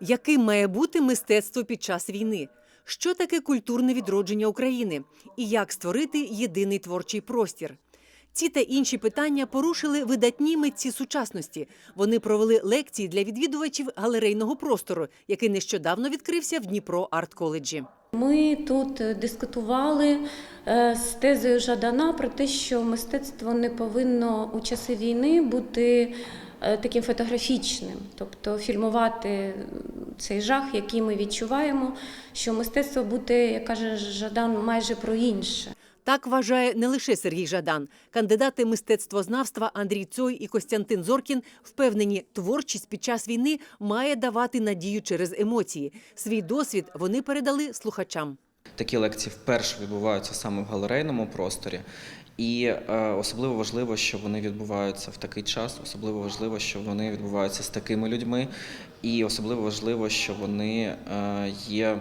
Яким має бути мистецтво під час війни? Що таке культурне відродження України? І як створити єдиний творчий простір? Ці та інші питання порушили видатні митці сучасності. Вони провели лекції для відвідувачів галерейного простору, який нещодавно відкрився в Дніпро арт-коледжі. Ми тут е, дискутували е, з тезою Жадана про те, що мистецтво не повинно у часи війни бути е, таким фотографічним, тобто фільмувати цей жах, який ми відчуваємо, що мистецтво бути, як каже Жадан, майже про інше. Так вважає не лише Сергій Жадан. Кандидати мистецтвознавства Андрій Цой і Костянтин Зоркін впевнені, творчість під час війни має давати надію через емоції. Свій досвід вони передали слухачам. Такі лекції вперше відбуваються саме в галерейному просторі, і е, особливо важливо, що вони відбуваються в такий час. Особливо важливо, що вони відбуваються з такими людьми, і особливо важливо, що вони е, є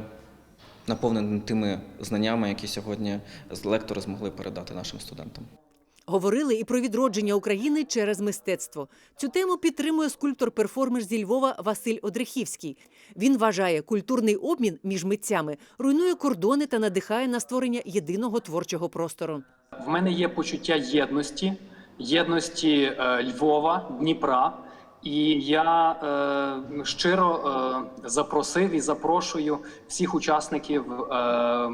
наповнені тими знаннями, які сьогодні з- лектори змогли передати нашим студентам. Говорили і про відродження України через мистецтво. Цю тему підтримує скульптор-перформер зі Львова Василь Одрехівський. Він вважає, культурний обмін між митцями руйнує кордони та надихає на створення єдиного творчого простору. В мене є почуття єдності, єдності е, Львова, Дніпра. І я е, щиро е, запросив і запрошую всіх учасників е,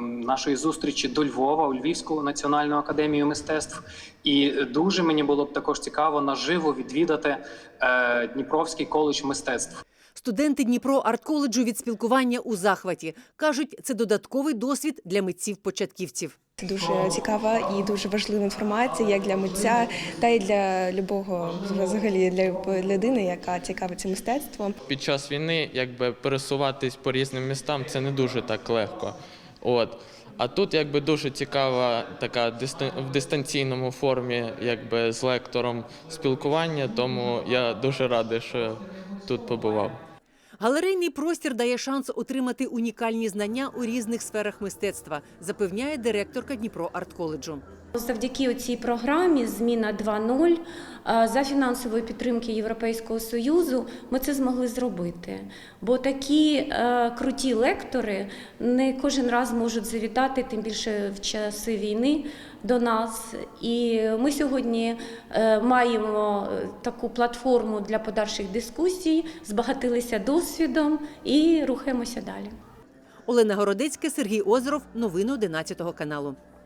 нашої зустрічі до Львова у Львівську національну академію мистецтв. І дуже мені було б також цікаво наживо відвідати е, Дніпровський коледж мистецтв. Студенти Дніпро арт-коледжу від спілкування у захваті кажуть, це додатковий досвід для митців-початківців. Це дуже цікава і дуже важлива інформація як для митця, та й для любого взагалі для людини, яка цікавиться мистецтвом. під час війни якби пересуватись по різним містам це не дуже так легко. От. А тут якби дуже цікава така в дистанційному формі, якби з лектором спілкування, тому я дуже радий, що тут побував. Галерейний простір дає шанс отримати унікальні знання у різних сферах мистецтва, запевняє директорка Дніпро арт-коледжу. Завдяки цій програмі Зміна 2.0 е, за фінансової підтримки Європейського союзу ми це змогли зробити. Бо такі е, круті лектори не кожен раз можуть завітати, тим більше в часи війни до нас. І ми сьогодні е, маємо таку платформу для подальших дискусій, збагатилися досвідом і рухаємося далі. Олена Городецька, Сергій Озеров. Новини 11 каналу.